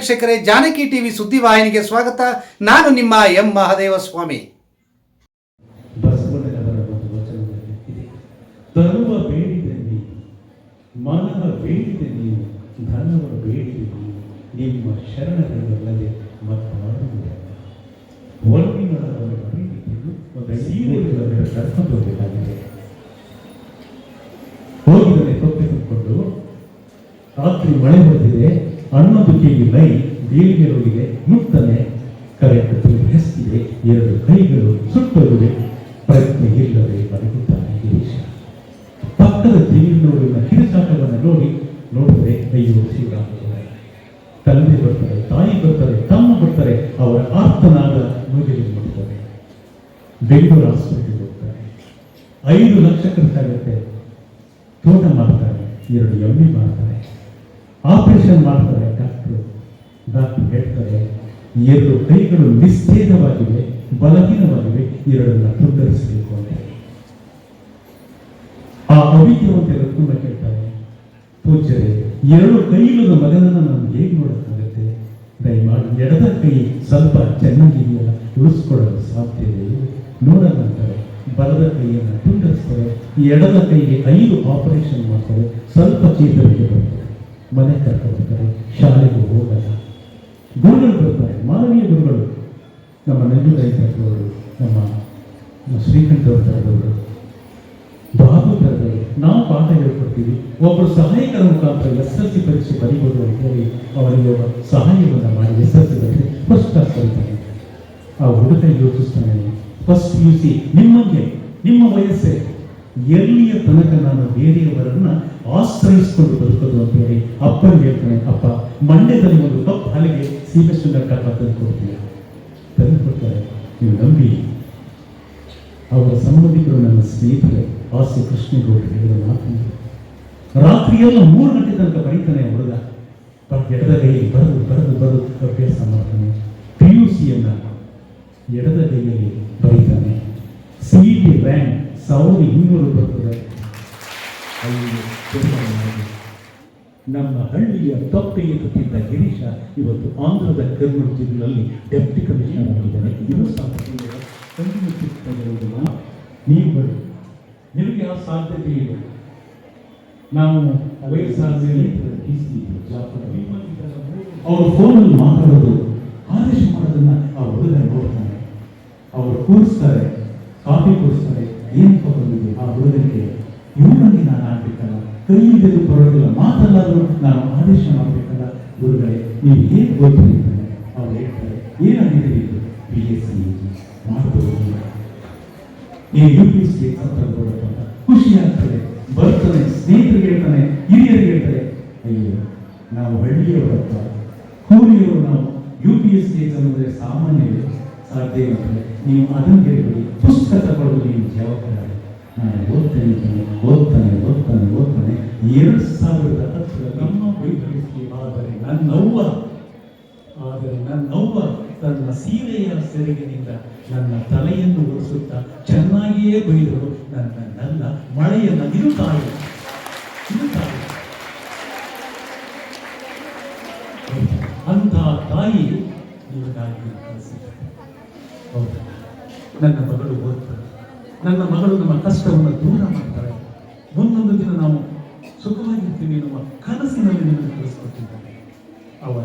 ವೀಕ್ಷಕರೇ, ಜಾನಕಿ ಟಿವಿ ಸುದ್ದಿವಾಹಿನಿಗೆ ಸ್ವಾಗತ. ನಾನು ನಿಮ್ಮ ಎಂ. ಮಹದೇವ ಸ್ವಾಮಿ ನಿಮ್ಮ ಶರಣರಲ್ಲದೆ ರಾತ್ರಿ ಮಳೆ ಬಂದಿದೆ. ಹನ್ನೊಂದು ಕೆಜಿ ಲೈ ಬೀಳಿಗೆರುವಿಗೆ ಮುಕ್ತನೆ ಕರೆಕ್ಟ್ ಹೆಸ್ತಿದೆ, ಎರಡು ಕೈಗಳು ಸುಟ್ಟೋಗಿದೆ. ಪ್ರಯತ್ನ ಇಲ್ಲದೆ ಬದುಕುತ್ತಾನೆ ಗಿರೀಶ. ಪಕ್ಕದ ಜೀವಿನವರಿನ ಕಿರುಚಾಟವನ್ನು ನೋಡಿ, ನೋಡಿದರೆ, ಅಯ್ಯೋ ಶಿವರಾಮ ತಂದೆ ಬರ್ತಾರೆ ತಾಯಿ ಬರ್ತಾರೆ ತಮ್ಮ ಬರ್ತಾರೆ ಅವರ ಆರ್ತನಾದ ಮುಗಿಲು ಮಾಡ್ತಾರೆ ಬೆಂಗಳೂರು ಆಸ್ಪತ್ರೆಗೆ ಹೋಗ್ತಾರೆ ಐದು ಲಕ್ಷ ಖರ್ಚಾಗುತ್ತೆ ತೋಟ ಮಾಡ್ತಾರೆ ಎರಡು ಎಮ್ಮೆ ಮಾಡ್ತಾರೆ ಆಪರೇಷನ್ ಮಾಡ್ತಾರೆ, ಡಾಕ್ಟ್ರು. ಡಾಕ್ಟರ್ ಹೇಳ್ತಾರೆ, ಎರಡು ಕೈಗಳು ನಿಶ್ಚೇದವಾಗಿವೆ ಬಲಹೀನವಾಗಿವೆ, ಎರಡನ್ನ ತುಂಡರಿಸಬೇಕು ಅಂತ ಆ ಅವಿದ್ಯವಂತೆ ರತ್ನ ಕೇಳ್ತಾರೆ. ಪೂಜ್ಯರೇ, ಎರಡು ಕೈಗಳ ಮಗನನ್ನು ನಾನು ಹೇಗೆ ನೋಡೋಕ್ಕಾಗುತ್ತೆ? ದಯಮಾಡಿ ಎಡದ ಕೈ ಸ್ವಲ್ಪ ಚೆನ್ನಾಗಿದೆಯಲ್ಲ ಉಳಿಸ್ಕೊಳ್ಳಲು ಸಾಧ್ಯವೇ ನೋಡೋಣ ಅಂತಾರೆ ಬಲದ ಕೈಯನ್ನು ತುಂಡರಿಸ್ತಾರೆ, ಎಡದ ಕೈಗೆ ಐದು ಆಪರೇಷನ್ ಮಾಡ್ತಾರೆ, ಸ್ವಲ್ಪ ಚೇತರಿಕೆ ಬರ್ತಾರೆ ಮನೆ ಕರ್ಕೊಂಡು ಶಾಲೆಗೂ ಹೋಗಲ್ಲ. ಗುರುಗಳು ಬರ್ತಾರೆ, ಮಾನವೀಯ ಗುರುಗಳು. ನಮ್ಮ ನಂಜುರೈತರವರು ನಮ್ಮ ನಮ್ಮ ಶ್ರೀಕಂಠವ್ರ ತರದವರು ಬಾಬು ತರದವರು ನಾವು ಪಾಠ ಹೇಳ್ಕೊಡ್ತೀವಿ. ಒಬ್ಬರು ಸಹಾಯಕರ ಮುಖಾಂತರ ಎಸ್ ಎಲ್ ಸಿ ಪರೀಕ್ಷೆ ಬರೀಬೋದು ಅಂತ ಹೇಳಿ ಅವರಿಗೆ ಒಬ್ಬ ಸಹಾಯವನ್ನು ಮಾಡಿ ಎಸ್ ಎಲ್ ಸಿ ಬರೀ ಫಸ್ಟ್ ಕ್ಲಾಸ್ ಬರೀತಾರೆ. ಆ ಹುಡುಗ ಯೋಚಿಸ್ತಾನೆ, ಫಸ್ಟ್ ಯು ಸಿ ನಿಮ್ಮಂಗೆ, ನಿಮ್ಮ ವಯಸ್ಸೇ. ಎಲ್ಲಿಯ ತನಕ ನಾನು ಬೇರೆಯವರನ್ನ ಆಶ್ರಯಿಸಿಕೊಂಡು ಬದುಕೋದು ಅಂತ ಹೇಳಿ ಅಪ್ಪನಿಗೆ ಹೇಳ್ತಾನೆ, ಅಪ್ಪ, ಮಂಡ್ಯದಲ್ಲಿ ಒಂದು ಕಪ್ ಹಾಲಿಗೆ ಸೀಮೆ ಸುಂದರ ಕಪ್ಪ ತಂದು ಕೊಡ್ತೀಯ? ತಂದು ಕೊಡ್ತಾರೆ. ನೀವು ನಂಬಿ. ಅವರ ಸಂಬಂಧಿಕರು ನನ್ನ ಸ್ನೇಹಿತರೆ ಆಸೆ ಕೃಷ್ಣೇಗೌಡರು ಹೇಳಿದ ಮಾತು ರಾತ್ರಿಯೆಲ್ಲ ಮೂರು ಗಂಟೆ ತನಕ ಬರೀತಾನೆ ಹುಡುಗ. ಎಡದ ಕೈಯಲ್ಲಿ ಬರೆದು ಬರೆದು ಬರೆದು ಅಭ್ಯಾಸ ಮಾಡ್ತಾನೆ. ಪಿ ಯು ಸಿಯನ್ನ ಎಡದ ಕೈಯಲ್ಲಿ ಬರೀತಾನೆ. ಸಿ ಟಿ ರ್ಯಾಂಕ್ ಸಾವಿರದ ಇನ್ನೂರು ಬರ್ತದೆ. ನಮ್ಮ ಹಳ್ಳಿಯ ತಪ್ಪೆ ಎತ್ತುತ್ತಿದ್ದ ಗಿರೀಶ ಇವತ್ತು ಆಂಧ್ರದ ಕರ್ನೂಲು ಜಿಲ್ಲೆಯಲ್ಲಿ ಡೆಪ್ಟಿ ಕಮಿಷನರ್ ಆಗಿದ್ದಾನೆ. ಇದು ಸಾಧ್ಯತೆಯ ನೀವು ನಿಮಗೆ ಆ ಸಾಧ್ಯತೆ ಇದೆ? ನಾವು ಅವರು ಫೋನಲ್ಲಿ ಮಾತಾಡೋದು. ಆದೇಶ ಮಾಡೋದನ್ನ ಆ ಹುಡುಗ ನೋಡ್ತಾನೆ. ಅವರು ಕೂರಿಸ್ತಾರೆ. ಕಾಫಿ ಕೂರಿಸ್ತಾರೆ ಏನಪ್ಪ ಬಂದಿದೆ ಆ ಹುಡುಗನಿಗೆ ಇವನಲ್ಲಿ ನಾನು ಆಗ್ಬೇಕಲ್ಲ ಕೈ ಇದ್ದು ಬರೋದಿಲ್ಲ. ಮಾತಲ್ಲಾದರೂ ನಾನು ಆದೇಶ ಮಾಡಬೇಕಲ್ಲ. ಗುರುಗಳೇ, ನೀವು ಏನು ಓದ್ತಿರ್ತಾರೆ ಅವ್ರು ಹೇಳ್ತಾರೆ ಏನಾಗಿದೆ ಇದು? ಪಿ ಎಸ್ ಸಿ ಮಾಡಬಹುದು ನೀವು ಯು ಪಿ ಸಿ ಅಂತ ಅಂತ. ಖುಷಿ ಆಗ್ತದೆ. ಬರ್ತಾನೆ ಸ್ನೇಹಿತರು ಹೇಳ್ತಾನೆ ಹಿರಿಯರಿಗೆ ಹೇಳ್ತಾರೆ, ಅಯ್ಯೋ, ನಾವು ಹಳ್ಳಿಯವರಪ್ಪ ಕೂಲಿಯವರು ನಾವು ಯು ಪಿ ಎಸ್ ಸಿ ಅನ್ನೋದ್ರೆ ಸಾಮಾನ್ಯ ಸಾಧ್ಯ ನೀವು ಅದನ್ನು ಹೇಳಿ ಪುಸ್ತಕ ಜವಾಬ್ದಾರಿ ನಾನು ಓದ್ತೇನೆ ಓದ್ತಾನೆ ಓದ್ತಾನೆ ಓದ್ತಾನೆ. ಎರಡು ಸಾವಿರದ ಹತ್ತರ ನಮ್ಮ ವೈದ್ಯಕೀಯ ಆದರೆ ನನ್ನವ್ವ ಆದರೆ ನನ್ನವ್ವ ತನ್ನ ಸೀರೆಯ ಸೆರಗಿನಿಂದ ನನ್ನ ತಲೆಯನ್ನು ಒರೆಸುತ್ತಾ ಚೆನ್ನಾಗಿಯೇ ಬೈದರು ನನ್ನ ನನ್ನ ಮಳೆಯನ್ನು ಇದು ತಾಯಿ ಅಂತ ತಾಯಿ. ನಿಮಗಾಗಿ ಕಳಿಸಿದ್ದಾರೆ ಹೌದಾ? ನನ್ನ ಮಗಳು ಓದ್ತಾಳೆ. ನನ್ನ ಮಗಳು ನಮ್ಮ ಕಷ್ಟವನ್ನು ದೂರ ಮಾಡ್ತಾಳೆ ಮುಂದೊಂದು ದಿನ ನಾವು ಸುಖವಾಗಿರ್ತೀವಿ ಎನ್ನುವ ಕನಸಿನಲ್ಲಿ ನಿಮಗೆ ಕಳಿಸ್ಕೊಟ್ಟಿದ್ದಾರೆ ಅವರ